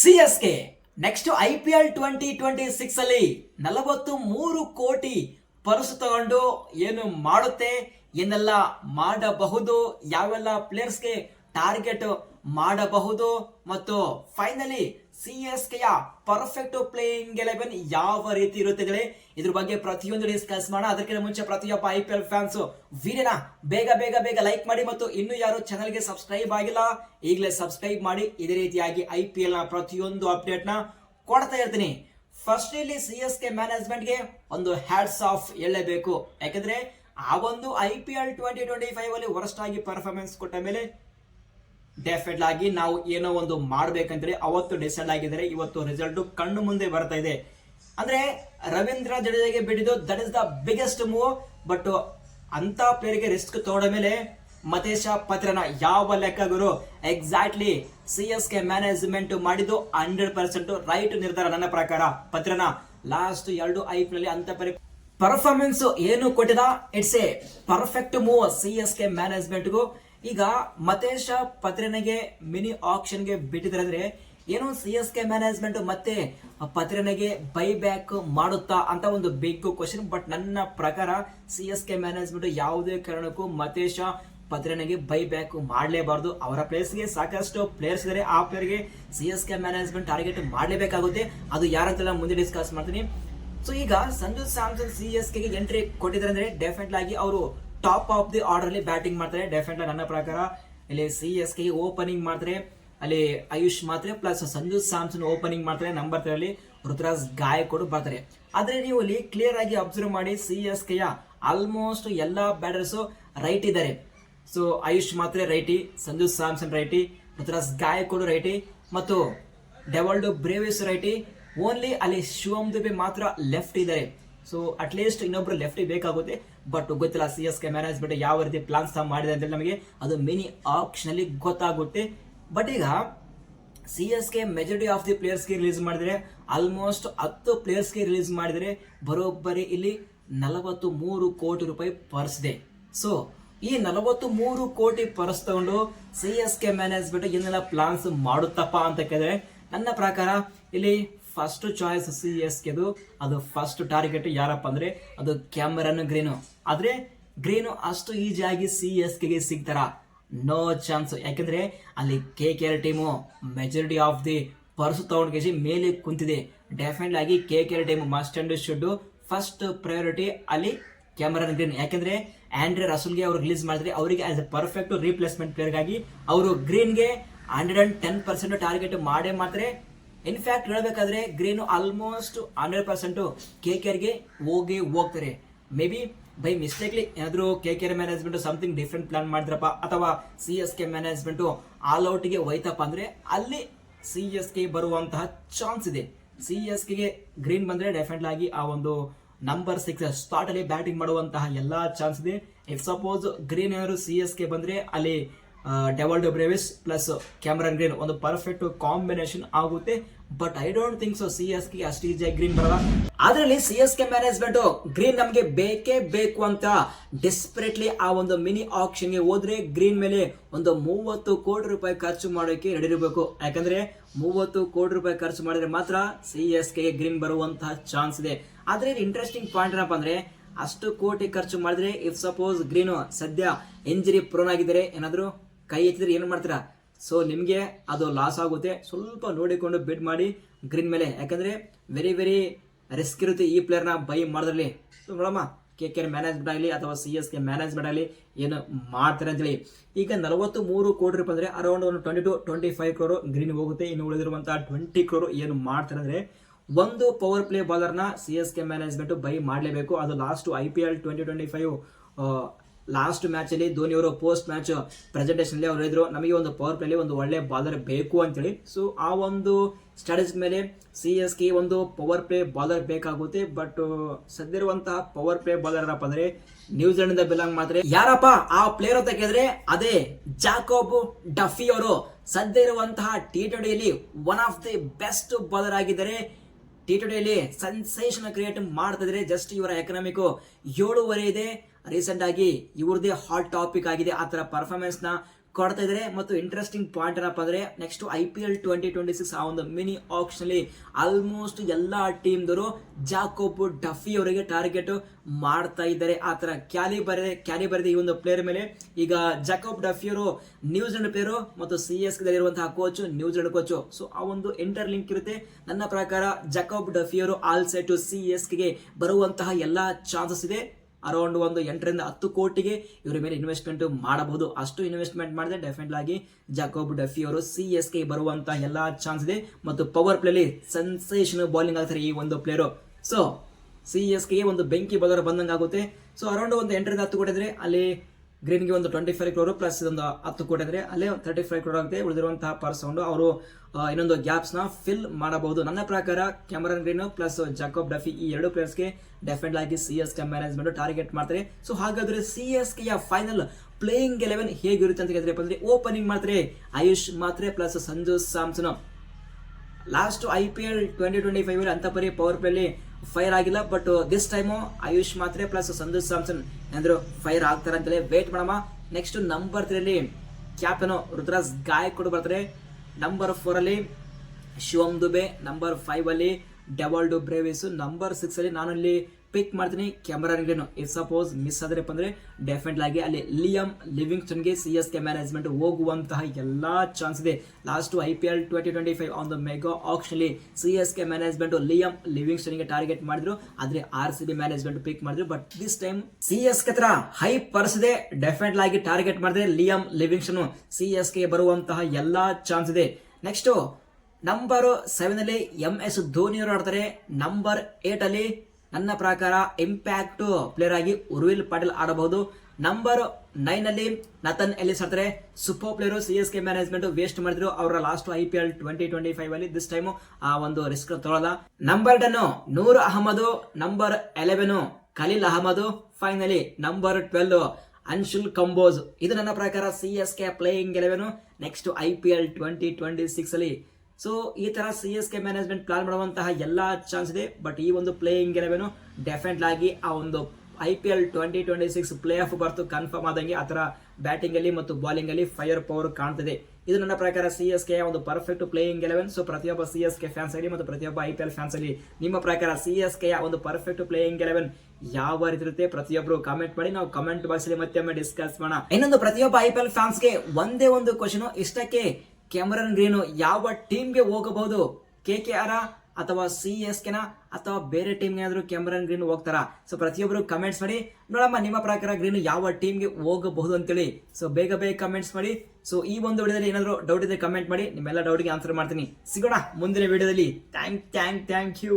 C S K next I P L twenty twenty six ಅಲ್ಲಿ ನಲವತ್ತು ಮೂರು ಕೋಟಿ ಪರಸು ತಗೊಂಡು ಏನು ಮಾಡುತ್ತೆ, ಏನೆಲ್ಲ ಮಾಡಬಹುದು, ಯಾವೆಲ್ಲ ಪ್ಲೇಯರ್ಸ್ಗೆ ಟಾರ್ಗೆಟ್ ಮಾಡಬಹುದು, ಮತ್ತು ಫೈನಲಿ ಸಿ ಎಸ್ ಕೆಯ ಪರ್ಫೆಕ್ಟ್ ಪ್ಲೇಯಿಂಗ್ ಎಲೆವೆನ್ ಯಾವ ರೀತಿ ಇರುತ್ತದೆ ಇದ್ರ ಬಗ್ಗೆ ಪ್ರತಿಯೊಂದು ಡಿಸ್ಕಸ್ ಮಾಡೋಣ. ಅದಕ್ಕಿಂತ ಮುಂಚೆ ಪ್ರತಿಯೊಬ್ಬ ಐ ಪಿ ಎಲ್ ಫ್ಯಾನ್ಸ್ ವಿಡಿಯೋನ ಬೇಗ ಬೇಗ ಬೇಗ ಲೈಕ್ ಮಾಡಿ ಮತ್ತು ಇನ್ನು ಯಾರು ಚಾನಲ್ಗೆ ಸಬ್ಸ್ಕ್ರೈಬ್ ಆಗಿಲ್ಲ, ಈಗಲೇ ಸಬ್ಸ್ಕ್ರೈಬ್ ಮಾಡಿ. ಇದೇ ರೀತಿಯಾಗಿ ಐ ಪಿ ಎಲ್ನ ಪ್ರತಿಯೊಂದು ಅಪ್ಡೇಟ್ನ ಕೊಡ್ತಾ ಇರ್ತೀನಿ. ಫಸ್ಟ್ ಇಲ್ಲಿ ಸಿ ಎಸ್ ಕೆ ಮ್ಯಾನೇಜ್ಮೆಂಟ್ಗೆ ಒಂದು ಹ್ಯಾಟ್ಸ್ ಆಫ್ ಹೇಳಲೇಬೇಕು ಯಾಕಂದ್ರೆ, ಆ ಒಂದು I P L twenty twenty five ಅಲ್ಲಿ ವರ್ಸ್ಟ್ ಆಗಿ ಪರ್ಫಾರ್ಮೆನ್ಸ್ ಕೊಟ್ಟ ಮೇಲೆ ಡೆಫಿನೆಟ್ ಆಗಿ ನಾವು ಏನೋ ಒಂದು ಮಾಡ್ಬೇಕಂತೇಳಿ ಅವತ್ತು ಡಿಸೈಡ್ ಆಗಿದ್ದಾರೆ. ಇವತ್ತು ರಿಸಲ್ಟ್ ಕಣ್ಣು ಮುಂದೆ ಬರ್ತಾ ಇದೆ. ಅಂದ್ರೆ ರವೀಂದ್ರ ಜಡೇಜಾಗೆ ಬಿಟ್ಟಿದ್ದು that is the biggest move but ಅಂತ ಪ್ಲೇಯರ್ಗೆ ರಿಸ್ಕ್ ತಗೊಂಡ ಮೇಲೆ ಮತೇಶ ಪತ್ರನ ಯಾವ ಲೆಕ್ಕ ಗುರು exactly C S K management ಮಾಡಿದ್ದು ಹಂಡ್ರೆಡ್ ಪರ್ಸೆಂಟ್ ರೈಟ್ ನಿರ್ಧಾರ ನನ್ನ ಪ್ರಕಾರ. ಪತ್ರನ ಲಾಸ್ಟ್ ಎರಡು ಐ ನಲ್ಲಿ ಅಂತ ಪರಿ ಪರ್ಫಾರ್ಮೆನ್ಸ್ ಏನು ಕೊಟ್ಟಿದ? It's a perfect move C S K ಮ್ಯಾನೇಜ್ಮೆಂಟ್ಗೂ ಈಗ ಮತೇಶ ಪತ್ರನೆಗೆ ಮಿನಿ ಆಕ್ಷನ್ಗೆ ಬಿಟ್ಟಿದ್ರೆ ಅಂದ್ರೆ ಏನು ಸಿ ಎಸ್ ಕೆ ಮ್ಯಾನೇಜ್ಮೆಂಟ್ ಮತ್ತೆ ಪತ್ರನೆಗೆ ಬೈ ಬ್ಯಾಕ್ ಮಾಡುತ್ತಾ ಅಂತ ಒಂದು ಬಿಗ್ ಕ್ವಶನ್ ಬಟ್ ನನ್ನ ಪ್ರಕಾರ ಸಿ ಎಸ್ ಕೆ ಮ್ಯಾನೇಜ್ಮೆಂಟ್ ಯಾವುದೇ ಕಾರಣಕ್ಕೂ ಮತೇಶ ಪತ್ರನೆಗೆ ಬೈ ಬ್ಯಾಕ್ ಮಾಡಲೇಬಾರ್ದು. ಅವರ ಪ್ಲೇಸ್ಗೆ ಸಾಕಷ್ಟು ಪ್ಲೇಯರ್ಸ್ ಇದ್ದಾರೆ. ಆ ಪ್ಲೇಯರ್ಗೆ C S K management target ಮಾಡಲೇಬೇಕಾಗುತ್ತೆ. ಅದು ಯಾರಂತೆಲ್ಲ ಮುಂದೆ ಡಿಸ್ಕಸ್ ಮಾಡ್ತೀನಿ. ಸೊ ಈಗ ಸಂಜು ಸ್ಯಾಮ್ಸನ್ ಸಿ ಎಸ್ ಕೆಗೆ ಎಂಟ್ರಿ ಕೊಟ್ಟಿದ್ದಾರೆ ಅಂದ್ರೆ ಡೆಫಿನೆಟ್ ಅವರು ಟಾಪ್ ಆಫ್ ದಿ ಆರ್ಡರ್ ಅಲ್ಲಿ ಬ್ಯಾಟಿಂಗ್ ಮಾಡ್ತಾರೆ. ಡೆಫಿನೆಟ್ ನನ್ನ ಪ್ರಕಾರ ಇಲ್ಲಿ ಸಿ ಎಸ್ ಕೆ ಓಪನಿಂಗ್ ಮಾಡ್ತಾರೆ. ಅಲ್ಲಿ ಆಯುಷ್ ಮಾತ್ರೆ ಪ್ಲಸ್ ಸಂಜು ಸ್ಯಾಮ್ಸನ್ ಓಪನಿಂಗ್ ಮಾಡ್ತಾರೆ. ನಂಬರ್ ತ್ರೀ ಅಲ್ಲಿ ರುದ್ರಾಜ್ ಗಾಯಕೊಡು ಬರ್ತಾರೆ. ಆದ್ರೆ ನೀವು ಇಲ್ಲಿ ಕ್ಲಿಯರ್ ಆಗಿ ಅಬ್ಸರ್ವ್ ಮಾಡಿ ಸಿ ಎಸ್ ಕೆಯ ಆಲ್ಮೋಸ್ಟ್ ಎಲ್ಲಾ ಬ್ಯಾಟರ್ಸ್ ರೈಟ್ ಇದ್ದಾರೆ. ಸೊ ಆಯುಷ್ ಮಾತ್ರೆ ರೈಟಿ ಸಂಜು ಸ್ಯಾಮ್ಸನ್ ರೈಟಿ ರುದ್ರಾಜ್ ಗಾಯಕೊಡು ರೈಟಿ ಮತ್ತು ಡೆವಲ್ಡ್ ಬ್ರೇವಿಸ್ ರೈಟಿ ಓನ್ಲಿ ಅಲ್ಲಿ ಶಿವಮ್ ದುಬೆ ಮಾತ್ರ ಲೆಫ್ಟ್ ಇದ್ದಾರೆ. ಸೊ ಅಟ್ಲೀಸ್ಟ್ ಇನ್ನೊಬ್ರು ಲೆಫ್ಟ್ ಬೇಕಾಗುತ್ತೆ. ಬಟ್ ಗೊತ್ತಿಲ್ಲ ಸಿ ಎಸ್ ಕೆ ಮ್ಯಾನೇಜ್ಮೆಂಟ್ ಯಾವ ರೀತಿ ಪ್ಲಾನ್ಸ್ ಮಾಡಿದೆ ಅಂತ ನಮಗೆ ಅದು ಮಿನಿ ಆಪ್ಷನ್ ಅಲ್ಲಿ ಗೊತ್ತಾಗುತ್ತೆ. ಬಟ್ ಈಗ C S K majority of the ಪ್ಲೇಯರ್ಸ್ಗೆ release ಮಾಡಿದರೆ ಆಲ್ಮೋಸ್ಟ್ ಹತ್ತು ಪ್ಲೇಯರ್ಸ್ಗೆ ರಿಲೀಸ್ ಮಾಡಿದರೆ, ಬರೋಬ್ಬರಿ ಇಲ್ಲಿ ನಲವತ್ತು ಮೂರು ಕೋಟಿ ರೂಪಾಯಿ ಪರ್ಸ್ ಇದೆ. ಸೊ ಈ ನಲವತ್ತು ಮೂರು ಕೋಟಿ ಪರ್ಸ್ ತಗೊಂಡು ಸಿ ಎಸ್ ಕೆ ಮ್ಯಾನೇಜ್ಮೆಂಟ್ ಏನೆಲ್ಲ ಪ್ಲಾನ್ಸ್ ಮಾಡುತ್ತಪ್ಪ ಅಂತ ಕೇಳಿದ್ರೆ, ನನ್ನ ಪ್ರಕಾರ ಇಲ್ಲಿ ಫಸ್ಟ್ ಚಾಯ್ಸ್ ಸಿ ಎಸ್ ಕೆದು ಅದು. ಫಸ್ಟ್ ಟಾರ್ಗೆಟ್ ಯಾರಪ್ಪ ಅಂದ್ರೆ ಅದು ಕ್ಯಾಮರನ್ ಗ್ರೀನು ಆದ್ರೆ ಗ್ರೀನು ಅಷ್ಟು ಈಜಿಯಾಗಿ ಸಿ ಎಸ್ ಕೆಗೆ ಸಿಗ್ತಾರ. ನೋ ಚಾನ್ಸ್ ಯಾಕಂದ್ರೆ ಅಲ್ಲಿ K K R team majority of the purse ತಗೊಂಡ್ ಕೇಸಿ ಮೇಲೆ ಕುಂತಿದೆ. ಡೆಫಿನೆಟ್ ಆಗಿ K K R team must and should first priority ಅಲ್ಲಿ ಕ್ಯಾಮರನ್ ಗ್ರೀನ್ ಯಾಕಂದ್ರೆ ಆಂಡ್ರೆ ರಸೂಲ್ಗೆ ಅವ್ರು ರಿಲೀಸ್ ಮಾಡಿದ್ರೆ ಅವರಿಗೆ ಆಸ್ ಎ ಪರ್ಫೆಕ್ಟ್ ರೀಪ್ಲೇಸ್ಮೆಂಟ್ ಪ್ಲೇಯರ್ಗಾಗಿ ಅವರು ಗ್ರೀನ್ಗೆ hundred and ten percent target ಮಾಡೇ ಮಾತ್ರ ಇನ್ಫ್ಯಾಕ್ಟ್ ಹೇಳಬೇಕಾದ್ರೆ Green almost hundred percent K ಗೆ ಹೋಗಿ ಹೋಗ್ತಾರೆ. ಮೇ ಬಿ ಬೈ ಮಿಸ್ಟೇಕ್ಲಿ ಏನಾದರೂ K K R management something different plan ಮಾಡಿದ್ರಪ್ಪ ಅಥವಾ C S K management all ಔಟ್ಗೆ ಹೋಯ್ತಪ್ಪ ಅಂದ್ರೆ ಅಲ್ಲಿ ಸಿ ಎಸ್ ಕೆ ಬರುವಂತಹ ಚಾನ್ಸ್ ಇದೆ. ಸಿ ಎಸ್ಗೆ ಗ್ರೀನ್ ಬಂದ್ರೆ ಡೆಫಿನೆಟ್ ಆಗಿ ಆ ಒಂದು ನಂಬರ್ ಸಿಕ್ಸ್ ಸ್ಟಾರ್ಟ್ ಅಲ್ಲಿ ಬ್ಯಾಟಿಂಗ್ ಮಾಡುವಂತಹ ಎಲ್ಲಾ ಚಾನ್ಸ್ ಇದೆ. ಇಫ್ ಸಪೋಸ್ ಗ್ರೀನ್ ಏನಾದ್ರು ಸಿ ಎಸ್ ಕೆ ಬಂದ್ರೆ ಅಲ್ಲಿ Dewald Brevis plus Cameron Green ಒಂದು ಪರ್ಫೆಕ್ಟ್ ಕಾಂಬಿನೇಷನ್ ಆಗುತ್ತೆ. But I don't think so C S K ಅಷ್ಟು ಈಜಿಯಾಗಿ ಗ್ರೀನ್ ಬರಲ್ಲ. ಅದರಲ್ಲಿ C S K management Green ನಮಗೆ ಬೇಕೇ ಬೇಕು ಅಂತ ಡೆಸ್ಪರೇಟ್ಲಿ ಆ ಒಂದು ಮಿನಿ ಆಕ್ಷನ್ಗೆ ಹೋದ್ರೆ ಗ್ರೀನ್ ಮೇಲೆ ಒಂದು ಮೂವತ್ತು ಕೋಟಿ ರೂಪಾಯಿ ಖರ್ಚು ಮಾಡೋಕೆ ರೆಡಿ ಇರಬೇಕು. ಯಾಕಂದ್ರೆ ಮೂವತ್ತು ಕೋಟಿ ರೂಪಾಯಿ ಖರ್ಚು ಮಾಡಿದ್ರೆ ಮಾತ್ರ ಸಿ ಎಸ್ ಕೆ ಗ್ರೀನ್ ಬರುವಂತಹ ಚಾನ್ಸ್ ಇದೆ. ಆದ್ರೆ ಇಂಟ್ರೆಸ್ಟಿಂಗ್ ಪಾಯಿಂಟ್ ಏನಪ್ಪ ಅಂದ್ರೆ ಅಷ್ಟು ಕೋಟಿ ಖರ್ಚು ಮಾಡಿದ್ರೆ ಇಫ್ ಸಪೋಸ್ ಗ್ರೀನು ಸದ್ಯ ಇಂಜರಿ ಪ್ರೋನ್ ಆಗಿದ್ದಾರೆ, ಏನಾದ್ರು ಕೈ ಎತ್ತಿದ್ರೆ ಏನು ಮಾಡ್ತೀರಾ? ಸೊ ನಿಮಗೆ ಅದು ಲಾಸ್ ಆಗುತ್ತೆ. ಸ್ವಲ್ಪ ನೋಡಿಕೊಂಡು ಬಿಡ್ ಮಾಡಿ ಗ್ರೀನ್ ಮೇಲೆ. ಯಾಕಂದ್ರೆ ವೆರಿ ವೆರಿ ರಿಸ್ಕ್ ಇರುತ್ತೆ ಈ ಪ್ಲೇಯರ್ನ ಬೈ ಮಾಡಿದ್ರಲ್ಲಿ. ಸೊ ನೋಡಮ್ಮ ಕೆ ಕೆ ಮ್ಯಾನೇಜ್ಮೆಂಟ್ ಆಗಲಿ ಅಥವಾ ಸಿ ಎಸ್ ಕೆ ಮ್ಯಾನೇಜ್ಮೆಂಟ್ ಆಗಲಿ ಏನು ಮಾಡ್ತಾರೆ ಅಂತೇಳಿ. ಈಗ ನಲವತ್ತು ಮೂರು ಕೋಟಿ ರೂಪಾಯಿ ಅಂದರೆ ಅರೌಂಡ್ ಒಂದು twenty to twenty five crore Green ಹೋಗುತ್ತೆ. ಇನ್ನು ಉಳಿದಿರುವಂಥ ಟ್ವೆಂಟಿ ಕ್ರೋರು ಏನು ಮಾಡ್ತಾರೆ ಅಂದರೆ ಒಂದು power play ಬಾಲರ್ನ C S K management buy ಮಾಡಲೇಬೇಕು. ಅದು last I P L twenty twenty five last match ಅಲ್ಲಿ ಧೋನಿ ಅವರು ಪೋಸ್ಟ್ ಮ್ಯಾಚ್ ಪ್ರೆಸೆಂಟೇಷನಲ್ಲಿ ಅವ್ರು ಹೇಳಿದ್ರು, ನಮಗೆ ಒಂದು ಪವರ್ ಪ್ಲೇಲಿ ಒಂದು ಒಳ್ಳೆ ಬಾಲರ್ ಬೇಕು ಅಂತೇಳಿ. ಸೊ ಆ ಒಂದು ಸ್ಟಡೀಸ್ ಮೇಲೆ ಸಿ ಎಸ್ ಕೆ ಒಂದು ಪವರ್ ಪ್ಲೇ ಬಾಲರ್ ಬೇಕಾಗುತ್ತೆ. ಬಟ್ ಸದ್ಯ ಇರುವಂತಹ ಪವರ್ ಪ್ಲೇ ಬಾಲರ್ ಏನಪ್ಪ ಅಂದ್ರೆ ನ್ಯೂಜಿಲೆಂಡ್ ಬಿಲಾಂಗ್ ಮಾಡ್ತಾರೆ. ಯಾರಪ್ಪ ಆ ಪ್ಲೇಯರ್ ಅಂತ ಕೇಳಿದ್ರೆ, ಅದೇ ಜಾಕೋಬ್ ಡಫಿ ಅವರು ಸದ್ಯ ಇರುವಂತಹ T ಟ್ವೆಂಟಿಯಲ್ಲಿ one of the best bowler ಆಗಿದ್ದಾರೆ. ಟಿ ಟ್ವೆಂಟಿಯಲ್ಲಿ ಸೆನ್ಸೇಷನ್ ಕ್ರಿಯೇಟ್ ಮಾಡ್ತಾ ಇದ್ರೆ ಜಸ್ಟ್ ಇವರ ಎಕನಾಮಿಕ್ ಏಳುವರೆ ಇದೆ. ರೀಸೆಂಟ್ ಆಗಿ ಇವ್ರದೇ ಹಾಟ್ ಟಾಪಿಕ್ ಆಗಿದೆ. ಆ ಥರ ನ ಕೊಡ್ತಾ ಇದ್ದಾರೆ ಮತ್ತು ಇಂಟ್ರೆಸ್ಟಿಂಗ್ ಪಾಯಿಂಟ್ ಏನಪ್ಪ ಅಂದ್ರೆ next I P L twenty twenty six ಆ ಒಂದು ಮಿನಿ ಆಕ್ಷನ್ ಅಲ್ಲಿ ಆಲ್ಮೋಸ್ಟ್ ಎಲ್ಲ ಟೀಮ್ದವರು ಜಾಕೋಬ್ ಡಫಿ ಅವರಿಗೆ ಟಾರ್ಗೆಟ್ ಮಾಡ್ತಾ ಇದ್ದಾರೆ ಆ ಥರ ಕ್ಯಾಲಿ ಬರೆದ ಕ್ಯಾಲಿ ಬರೆದ ಈ ಒಂದು ಪ್ಲೇಯರ್ ಮೇಲೆ. ಈಗ ಜಾಕೋಬ್ ಡಫಿ ಅವರು ನ್ಯೂಜಿಲೆಂಡ್ ಪ್ಲೇಯರು ಮತ್ತು ಸಿ ಎಸ್ ಇರುವಂತಹ coach New Zealand coach so ಆ ಒಂದು ಇಂಟರ್ ಲಿಂಕ್ ಇರುತ್ತೆ. ನನ್ನ ಪ್ರಕಾರ ಜಾಕೋಬ್ ಡಫಿ ಅವರು ಆಲ್ ಸೆಟ್ ಟು ಸಿ ಎಸ್ಗೆ ಬರುವಂತಹ ಎಲ್ಲಾ ಚಾನ್ಸಸ್ ಇದೆ. ಅರೌಂಡ್ ಒಂದು ಎಂಟರಿಂದ ಹತ್ತು ಕೋಟಿಗೆ ಇವರ ಮೇಲೆ ಇನ್ವೆಸ್ಟ್ಮೆಂಟ್ ಮಾಡಬಹುದು. ಅಷ್ಟು ಇನ್ವೆಸ್ಟ್ಮೆಂಟ್ ಮಾಡಿದ್ರೆ ಡೆಫಿನೆಟ್ ಆಗಿ ಜಾಕೋಬ್ ಡಫಿ ಅವರು ಸಿ ಎಸ್ ಕೆ ಬರುವಂತ ಎಲ್ಲಾ ಚಾನ್ಸ್ ಇದೆ. ಮತ್ತು ಪವರ್ ಪ್ಲೇಲಿ ಸೆನ್ಸೇಷನ್ ಬೌಲಿಂಗ್ ಆಗ್ತಾರೆ ಈ ಒಂದು ಪ್ಲೇಯರು ಸೊ ಸಿ ಎಸ್ಗೆ ಒಂದು ಬೆಂಕಿ ಬದರ ಬಂದಂಗೆ ಆಗುತ್ತೆ ಸೊ ಅರೌಂಡ್ ಒಂದು ಎಂಟರಿಂದ ಹತ್ತು ಕೋಟಿ ಇದ್ರೆ ಅಲ್ಲಿ ಗ್ರೀನ್ಗೆ ಒಂದು ಟ್ವೆಂಟಿ ಫೈವ್ ಕ್ರೋರು ಪ್ಲಸ್ ಇದೊಂದು ಹತ್ತು ಕೋಟಿ ಅಂದರೆ ಅಲ್ಲೇ ತರ್ಟಿ ಫೈವ್ ಕ್ರೋರ್ ಆಗುತ್ತೆ, ಉಳಿದಿರುವಂತಹ ಪರ್ಸೌಂಡ್ ಅವರು ಇನ್ನೊಂದು ಗ್ಯಾಪ್ಸ್ನ ಫಿಲ್ ಮಾಡಬಹುದು. ನನ್ನ ಪ್ರಕಾರ Cameron Green plus Jacob Duffy ಈ ಎರಡು ಪ್ಲೇಯರ್ಸ್ಗೆ ಡೆಫಿನೆಟ್ ಆಗಿ C S K management target ಮಾಡ್ತಾರೆ. ಸೊ ಹಾಗಾದ್ರೆ C S K final playing eleven ಹೇಗಿರುತ್ತೆ ಅಂತ ಕೇಳಿದ್ರೆ ಓಪನಿಂಗ್ ಮಾಡ್ತಾರೆ Ayush Mhatre plus Sanju Samson. Last I P L twenty twenty five ಅಂತ ಪರಿ ಪವರ್ ಪ್ಲೇಲಿ ಫೈರ್ ಆಗಿಲ್ಲ but this time Ayush Mhatre plus Sanju Samson ಏನಾದ್ರು ಫೈರ್ ಆಗ್ತಾರೆ ಅಂತಲೇ ವೇಟ್ ಮಾಡಮ್ಮ. ನೆಕ್ಸ್ಟ್ ನಂಬರ್ ತ್ರೀಲಿ ಕ್ಯಾಪ್ಟನು ರುದ್ರಾಜ್ ಗಾಯಕ್ ಬರ್ತಾರೆ. ನಂಬರ್ ಫೋರಲ್ಲಿ ಶಿವಮ್ ದುಬೆ ನಂಬರ್ ಫೈವ್ ಅಲ್ಲಿ ಡೆವಲ್ ಡು ಬ್ರೇವಿಸ್ ನಂಬರ್ ಸಿಕ್ಸಲ್ಲಿ ಅಲ್ಲಿ ನಾನು ಇಲ್ಲಿ ಪಿಕ್ ಮಾಡ್ತೀನಿ. Cameron Green if suppose miss ಆದ್ರಪ್ಪ ಅಂದ್ರೆ ಡೆಫಿನೆಟ್ ಆಗಿ ಅಲ್ಲಿ ಲಿಯಮ್ ಲಿವಿಂಗ್ಸ್ಟನ್ಗೆ ಸಿ ಎಸ್ ಕೆ ಮ್ಯಾನೇಜ್ಮೆಂಟ್ ಹೋಗುವಂತಹ ಎಲ್ಲಾ ಚಾನ್ಸ್ ಇದೆ. Last I P L twenty twenty five on the mega auction ಅಲ್ಲಿ C S K management Liam ಲಿವಿಂಗ್ಸ್ಟನ್ಗೆ target ಮಾಡಿದ್ರು. ಆದ್ರೆ R C B management pick ಮಾಡಿದ್ರು. But this time C S K ಹತ್ರ high ಪರ್ಸ್ದೆ definite ಆಗಿ target ಮಾಡಿದ್ರೆ Liam Livingstone C S K ಬರುವಂತಹ ಎಲ್ಲಾ ಚಾನ್ಸ್ ಇದೆ. ನೆಕ್ಸ್ಟ್ ನಂಬರ್ ಸೆವೆನ್ ಅಲ್ಲಿ ಎಂ ಎಸ್ ಧೋನಿ ಅವರು ಆಡ್ತಾರೆ. ನಂಬರ್ ಏಟ್ ಅಲ್ಲಿ ನನ್ನ ಪ್ರಕಾರ ಇಂಪ್ಯಾಕ್ಟ್ ಪ್ಲೇಯರ್ ಆಗಿ ಉರ್ವಿಲ್ ಪಾಟೀಲ್ ಆಡಬಹುದು. ನಂಬರ್ ನೈನ್ ಅಲ್ಲಿ ನತನ್ ಎಲಿಸ್ ಆಡ್ತಾರೆ. Super player C S K management waste ಮಾಡಿದ್ರು. ಅವರ last I P L twenty twenty five ಅಲ್ಲಿ ದಿಸ್ ಟೈಮ್ ಆ ಒಂದು risk ತೊಗೊಳಲ್ಲ number ten Noor Ahmad number eleven Khaleel Ahmed. Finally number twelve Anshul Kamboj ಇದು ನನ್ನ ಪ್ರಕಾರ C S K playing eleven next I P L twenty twenty six ಅಲ್ಲಿ so ಈ ತರ C S K management plan ಮಾಡುವಂತಹ ಎಲ್ಲ chance ಇದೆ. But ಈ ಒಂದು ಪ್ಲೇಯಿಂಗ್ ಎಲೆವೆನ್ ಡೆಫಿನೆಟ್ ಆಗಿ ಆ ಒಂದು I P L twenty twenty six play off berth confirm ಆದಂಗೆ ಆ ಥರ ಬ್ಯಾಟಿಂಗ್ ಅಲ್ಲಿ ಮತ್ತು ಬಾಲಿಂಗ್ ಅಲ್ಲಿ ಫೈರ್ ಪವರ್ ಕಾಣ್ತಿದೆ. ಇದು ನನ್ನ ಪ್ರಕಾರ ಸಿ ಎಸ್ ಕೆ ಒಂದು ಪರ್ಫೆಕ್ಟ್ ಪ್ಲೇಯಿಂಗ್ ಎಲೆವೆನ್ ಸೊ ಪ್ರತಿಯೊಬ್ಬ ಸಿ ಎಸ್ ಕೆ ಫ್ಯಾನ್ಸ್ ಆಗಲಿ ಮತ್ತು ಪ್ರತಿಯೊಬ್ಬ ಐ ಪಿ ಎಲ್ ಫ್ಯಾನ್ಸ್ ಆಗಲಿ ನಿಮ್ಮ ಪ್ರಕಾರ ಸಿ ಎಸ್ ಕೆ ಒಂದು ಪರ್ಫೆಕ್ಟ್ ಪ್ಲೇಯಿಂಗ್ ಎಲೆವೆನ್ ಯಾವ ರೀತಿ ಇರುತ್ತೆ? ಪ್ರತಿಯೊಬ್ಬರು ಕಾಮೆಂಟ್ ಮಾಡಿ. ನಾವು ಕಮೆಂಟ್ ಬಾಕ್ಸ್ ಅಲ್ಲಿ ಮತ್ತೆ ಡಿಸ್ಕಸ್ ಮಾಡೋಣ. ಇನ್ನೊಂದು ಪ್ರತಿಯೊಬ್ಬ ಐ ಪಿ ಎಲ್ ಫ್ಯಾನ್ಸ್ಗೆ ಒಂದೇ ಒಂದು ಕ್ವಶನ್ ಇಷ್ಟಕ್ಕೆ ಕ್ಯಾಮರನ್ ಗ್ರೀನು ಯಾವ ಟೀಮ್ಗೆ ಹೋಗಬಹುದು? ಕೆ ಕೆ ಆರ ಅಥವಾ ಸಿ ಎಸ್ ಕೆನ ಅಥವಾ ಬೇರೆ ಟೀಮ್ ಏನಾದರೂ ಕ್ಯಾಮರನ್ ಗ್ರೀನ್ ಹೋಗ್ತಾರ? ಸೊ ಪ್ರತಿಯೊಬ್ಬರು ಕಮೆಂಟ್ಸ್ ಮಾಡಿ, ನೋಡಮ್ಮ, ನಿಮ್ಮ ಪ್ರಕಾರ ಗ್ರೀನ್ ಯಾವ ಟೀಮ್ಗೆ ಹೋಗಬಹುದು ಅಂತೇಳಿ. ಸೊ ಬೇಗ ಬೇಗ ಕಮೆಂಟ್ಸ್ ಮಾಡಿ. ಸೊ ಈ ಒಂದು ವಿಡಿಯೋದಲ್ಲಿ ಏನಾದರೂ ಡೌಟ್ ಇದೆ ಕಮೆಂಟ್ ಮಾಡಿ. ನಿಮ್ಮೆಲ್ಲ ಡೌಟ್ಗೆ ಆನ್ಸರ್ ಮಾಡ್ತೀನಿ. ಸಿಗೋಣ ಮುಂದಿನ ವಿಡಿಯೋದಲ್ಲಿ. Thank thank thank you